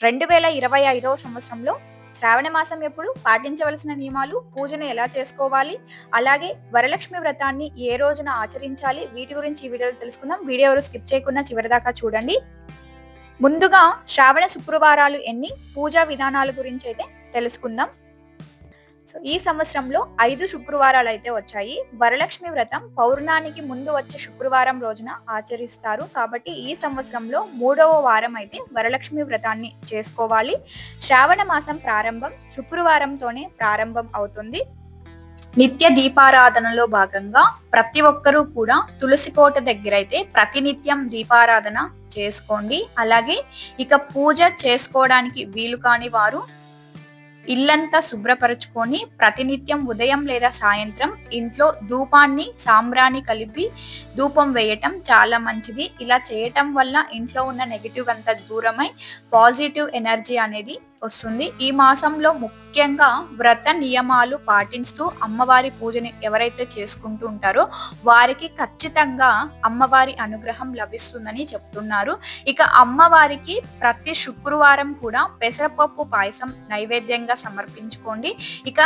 రెండు వేల ఇరవై ఐదవ సంవత్సరంలో శ్రావణ మాసం ఎప్పుడు పాటించవలసిన నియమాలు పూజను ఎలా చేసుకోవాలి అలాగే వరలక్ష్మి వ్రతాన్ని ఏ రోజున ఆచరించాలి వీటి గురించి ఈ వీడియోలో తెలుసుకుందాం. వీడియో ఎవరు స్కిప్ చేయకుండా చివరిదాకా చూడండి. ముందుగా శ్రావణ శుక్రవారాలు ఎన్ని పూజా విధానాల గురించి అయితే తెలుసుకుందాం. సో ఈ సంవత్సరంలో ఐదు శుక్రవారాలు అయితే వచ్చాయి. వరలక్ష్మి వ్రతం పౌర్ణానికి ముందు వచ్చే శుక్రవారం రోజున ఆచరిస్తారు. కాబట్టి ఈ సంవత్సరంలో మూడవ వారం అయితే వరలక్ష్మి వ్రతాన్ని చేసుకోవాలి. శ్రావణ మాసం ప్రారంభం శుక్రవారంతోనే ప్రారంభం అవుతుంది. నిత్య దీపారాధనలో భాగంగా ప్రతి ఒక్కరూ కూడా తులసి కోట దగ్గర అయితే ప్రతినిత్యం దీపారాధన చేసుకోండి. అలాగే ఇక పూజ చేసుకోవడానికి వీలు కాని వారు ఇల్లంతా శుభ్రపరచుకొని ప్రతినిత్యం ఉదయం లేదా సాయంత్రం ఇంట్లో ధూపాన్ని సాంబ్రాన్ని కలిపి ధూపం వేయటం చాలా మంచిది. ఇలా చేయటం వల్ల ఇంట్లో ఉన్న నెగిటివ్ అంతా దూరమై పాజిటివ్ ఎనర్జీ అనేది వస్తుంది. ఈ మాసంలో ముఖ్యంగా వ్రత నియమాలు పాటిస్తూ అమ్మవారి పూజని ఎవరైతే చేసుకుంటూ ఉంటారో వారికి ఖచ్చితంగా అమ్మవారి అనుగ్రహం లభిస్తుందని చెప్తున్నారు. ఇక అమ్మవారికి ప్రతి శుక్రవారం కూడా పెసరపప్పు పాయసం నైవేద్యంగా సమర్పించుకోండి. ఇక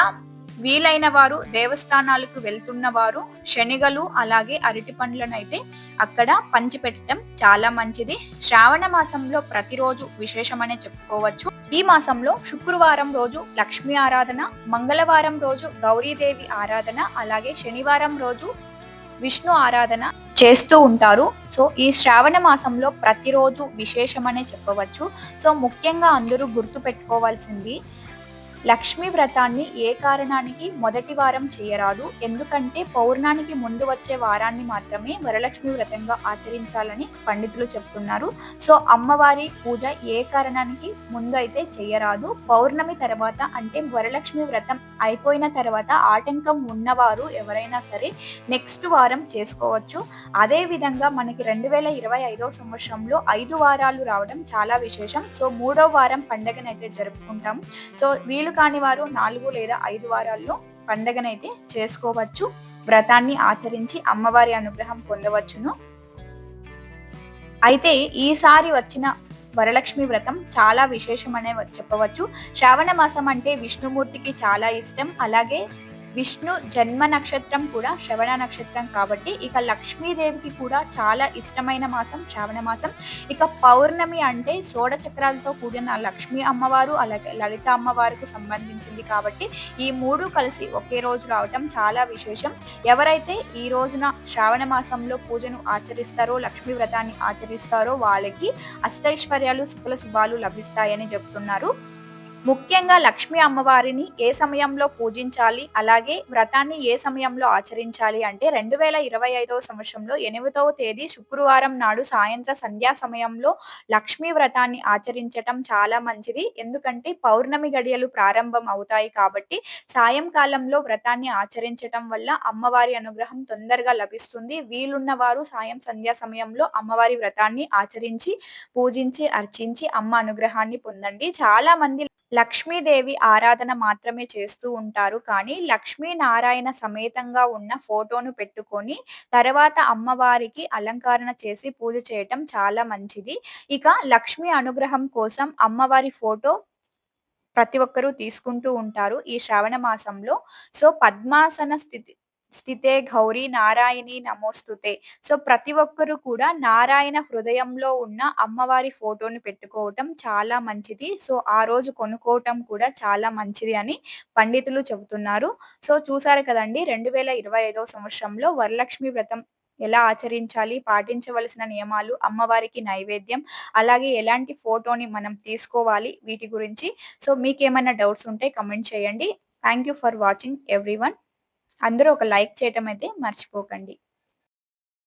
వీలైన వారు దేవస్థానాలకు వెళ్తున్న వారు శనిగలు అలాగే అరటి పండ్లను అయితే అక్కడ పంచిపెట్టడం చాలా మంచిది. శ్రావణ మాసంలో ప్రతిరోజు విశేషమనే చెప్పుకోవచ్చు. ఈ మాసంలో శుక్రవారం రోజు లక్ష్మీ ఆరాధన మంగళవారం రోజు గౌరీదేవి ఆరాధన అలాగే శనివారం రోజు విష్ణు ఆరాధన చేస్తూ ఉంటారు. సో ఈ శ్రావణ మాసంలో ప్రతిరోజు విశేషమనే చెప్పవచ్చు. సో ముఖ్యంగా అందరూ గుర్తు పెట్టుకోవాల్సింది లక్ష్మీ వ్రతాన్ని ఏ కారణానికి మొదటి వారం చేయరాదు? ఎందుకంటే పౌర్ణానికి ముందు వచ్చే వారాన్ని మాత్రమే వరలక్ష్మి వ్రతంగా ఆచరించాలని పండితులు చెప్తున్నారు. సో అమ్మవారి పూజ ఏ కారణానికి ముందు అయితే చేయరాదు. పౌర్ణమి తర్వాత అంటే వరలక్ష్మి వ్రతం అయిపోయిన తర్వాత ఆటంకం ఉన్నవారు ఎవరైనా సరే నెక్స్ట్ వారం చేసుకోవచ్చు. అదే విధంగా మనకి రెండు వేల ఇరవై ఐదో సంవత్సరంలో ఐదు వారాలు రావడం చాలా విశేషం. సో మూడో వారం పండగనైతే జరుపుకుంటాం. సో వీళ్ళు కాని వారు నాలుగు లేదా ఐదు వారాల్లో పండగనైతే చేసుకోవచ్చు. వ్రతాన్ని ఆచరించి అమ్మవారి అనుగ్రహం పొందవచ్చును. అయితే ఈసారి వచ్చిన వరలక్ష్మి వ్రతం చాలా విశేషమనే చెప్పవచ్చు. శ్రావణ మాసం అంటే విష్ణుమూర్తికి చాలా ఇష్టం. అలాగే విష్ణు జన్మ నక్షత్రం కూడా శ్రవణ నక్షత్రం కాబట్టి ఇక లక్ష్మీదేవికి కూడా చాలా ఇష్టమైన మాసం శ్రావణ మాసం. ఇక పౌర్ణమి అంటే సోడ చక్రాలతో కూడిన లక్ష్మీ అమ్మవారు అలాగే లలిత అమ్మవారికి సంబంధించింది కాబట్టి ఈ మూడు కలిసి ఒకే రోజు రావటం చాలా విశేషం. ఎవరైతే ఈ రోజున శ్రావణ మాసంలో పూజను ఆచరిస్తారో లక్ష్మీ వ్రతాన్ని ఆచరిస్తారో వాళ్ళకి అష్టైశ్వర్యాలు సుఖల శుభాలు లభిస్తాయని చెప్తున్నారు. ముఖ్యంగా లక్ష్మీ అమ్మవారిని ఏ సమయంలో పూజించాలి అలాగే వ్రతాన్ని ఏ సమయంలో ఆచరించాలి అంటే రెండు వేల ఇరవై ఐదవ సంవత్సరంలో ఎనిమిదవ తేదీ శుక్రవారం నాడు సాయంత్ర సంధ్యా సమయంలో లక్ష్మీ వ్రతాన్ని ఆచరించటం చాలా మంచిది. ఎందుకంటే పౌర్ణమి గడియలు ప్రారంభం అవుతాయి కాబట్టి సాయంకాలంలో వ్రతాన్ని ఆచరించటం వల్ల అమ్మవారి అనుగ్రహం తొందరగా లభిస్తుంది. వీలున్న వారు సాయం సంధ్యా సమయంలో అమ్మవారి వ్రతాన్ని ఆచరించి పూజించి అర్చించి అమ్మ అనుగ్రహాన్ని పొందండి. చాలా మంది లక్ష్మీదేవి ఆరాధన మాత్రమే చేస్తూ ఉంటారు. కానీ లక్ష్మీనారాయణ సమేతంగా ఉన్న ఫోటోను పెట్టుకొని తర్వాత అమ్మవారికి అలంకరణ చేసి పూజ చేయటం చాలా మంచిది. ఇక లక్ష్మీ అనుగ్రహం కోసం అమ్మవారి ఫోటో ప్రతి ఒక్కరూ తీసుకుంటూ ఉంటారు ఈ శ్రావణ మాసంలో. సో పద్మాసన స్థితి స్థితే గౌరీ నారాయణి నమోస్తుతే. సో ప్రతి ఒక్కరు కూడా నారాయణ హృదయంలో ఉన్న అమ్మవారి ఫోటోని పెట్టుకోవటం చాలా మంచిది. సో ఆ రోజు కొనుక్కోవటం కూడా చాలా మంచిది అని పండితులు చెబుతున్నారు. సో చూసారు కదండి రెండు వేల ఇరవై ఐదవ సంవత్సరంలో వరలక్ష్మి వ్రతం ఎలా ఆచరించాలి పాటించవలసిన నియమాలు అమ్మవారికి నైవేద్యం అలాగే ఎలాంటి ఫోటోని మనం తీసుకోవాలి వీటి గురించి. సో మీకేమైనా డౌట్స్ ఉంటే కమెంట్ చేయండి. Thank you for watching every అందరూ ఒక లైక్ చేయటం అయితే మర్చిపోకండి.